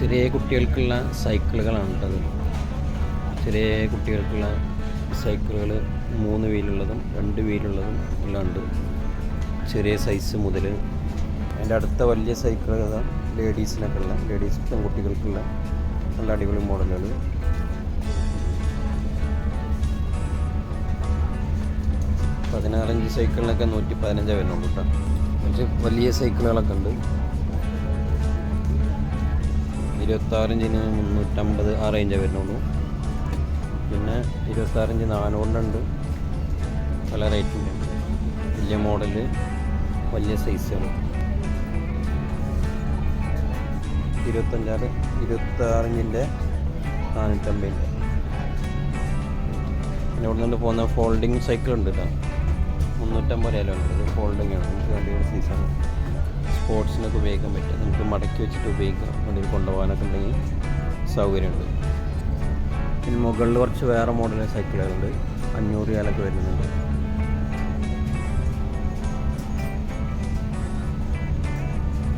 ചെറിയ കുട്ടികൾക്കുള്ള സൈക്കിളുകളാണ് കേട്ടത് ചെറിയ കുട്ടികൾക്കുള്ള സൈക്കിളുകൾ മൂന്ന് വീലുള്ളതും രണ്ട് വീലുള്ളതും എല്ലാം ഉണ്ട് ചെറിയ സൈസ് മുതൽ അതിന്റെ അടുത്ത വലിയ സൈക്കിളുകൾ ലേഡീസിനൊക്കെ ഉള്ള ലേഡീസ് പെൺകുട്ടികൾക്കുള്ള നല്ല അടിപൊളി മോഡലുകൾ പതിനാറഞ്ച് സൈക്കിളിനൊക്കെ നൂറ്റി പതിനഞ്ച് വരുന്നുള്ളൂ കേട്ടോ. വലിയ സൈക്കിളുകളൊക്കെ ഉണ്ട്. ഇരുപത്താറിഞ്ചിന് മുന്നൂറ്റമ്പത് ആ റേഞ്ചേ വരുന്നുള്ളൂ. പിന്നെ ഇരുപത്താറിഞ്ച് നാനൂറിനുണ്ട്. പല റേറ്റിന്റെ വലിയ മോഡൽ വലിയ സൈസുകൾ ഇരുപത്തഞ്ചാറ് ഇരുപത്താറിഞ്ചിന്റെ നാനൂറ്റമ്പതിന്റെ. പിന്നെ ഇവിടെ നിന്ന് പോകുന്ന ഫോൾഡിങ് സൈക്കിൾ ഉണ്ട് കേട്ടോ. മുന്നൂറ്റമ്പത് രൂപ ഉണ്ട് ഇത് ഫോൾഡിങ് ആണ്. നമുക്ക് വേണ്ടി ഒരു സീസൺ സ്പോർട്സിനൊക്കെ ഉപയോഗിക്കാൻ പറ്റും. നമുക്ക് മടക്കി വെച്ചിട്ട് ഉപയോഗിക്കാം. അതിൽ കൊണ്ടുപോകാനൊക്കെ ഉണ്ടെങ്കിൽ സൗകര്യമുണ്ട്. പിന്നെ മുകളിൽ കുറച്ച് വേറെ മോഡൽ സൈക്കിളുകളുണ്ട് അഞ്ഞൂറ് രൂപയിലൊക്കെ വരുന്നുണ്ട്.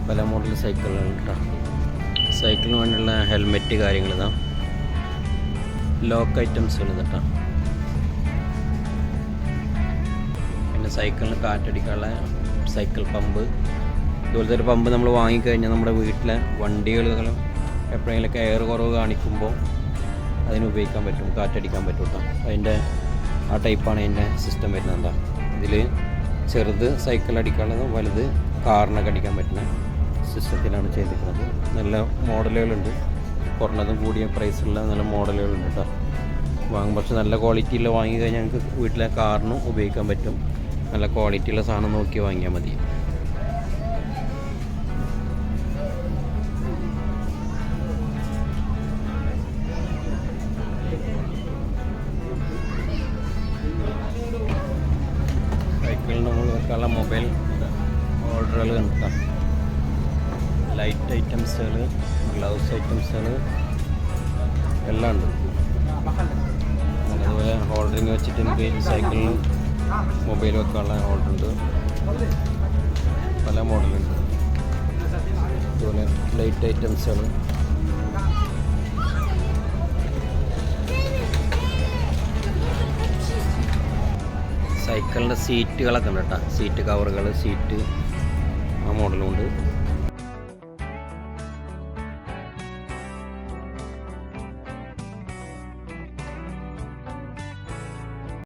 പല മോഡൽ സൈക്കിളുകൾ സൈക്കിളിന് വേണ്ടിയുള്ള ഹെൽമെറ്റ് കാര്യങ്ങൾ ഇതാ. ലോക്ക് ഐറ്റംസുകൾ കേട്ടോ. സൈക്കിളിന് കാറ്റടിക്കാനുള്ള സൈക്കിൾ പമ്പ് ഇതുപോലത്തെ ഒരു പമ്പ് നമ്മൾ വാങ്ങിക്കഴിഞ്ഞാൽ നമ്മുടെ വീട്ടിലെ വണ്ടികളും എപ്പോഴെങ്കിലൊക്കെ എയർ കുറവ് കാണിക്കുമ്പോൾ അതിന് ഉപയോഗിക്കാൻ പറ്റും കാറ്റടിക്കാൻ പറ്റും കേട്ടോ അതിന്റെ ആ ടൈപ്പാണ് അതിന്റെ സിസ്റ്റം വരുന്നത് എന്താ ഇതിൽ ചെറുത് സൈക്കിൾ അടിക്കാനുള്ളതും വലുത് കാറിനൊക്കെ അടിക്കാൻ പറ്റുന്ന സിസ്റ്റത്തിലാണ് ചെയ്തിരിക്കുന്നത്. നല്ല മോഡലുകളുണ്ട് കുറഞ്ഞതും കൂടിയ പ്രൈസുള്ള നല്ല മോഡലുകളുണ്ട് കേട്ടോ വാങ്ങും പക്ഷെ നല്ല ക്വാളിറ്റിയിൽ വാങ്ങി കഴിഞ്ഞാൽ ഞങ്ങൾക്ക് വീട്ടിലെ കാറിനും ഉപയോഗിക്കാൻ പറ്റും. നല്ല ക്വാളിറ്റിയുള്ള സാധനം നോക്കി വാങ്ങിയാൽ മതി. സൈക്കിളിന് നമ്മൾ വെക്കാനുള്ള മൊബൈൽ ഓർഡറുകൾ കണ്ടാം ലൈറ്റ് ഐറ്റംസുകൾ ഗ്ലൗസ് ഐറ്റംസുകൾ എല്ലാം ഉണ്ട്. അതുപോലെ ഹോൾഡറിങ് വെച്ചിട്ട് നമുക്ക് സൈക്കിളിന് മൊബൈൽ വെക്കാനുള്ള ഓർഡറുണ്ട് പല മോഡലുണ്ട്. അതുപോലെ ലൈറ്റ് ഐറ്റംസാണ് സൈക്കിളിന്റെ സീറ്റുകളൊക്കെ ഉണ്ട് കേട്ടോ. സീറ്റ് കവറുകൾ സീറ്റ് ആ മോഡലും ഉണ്ട്.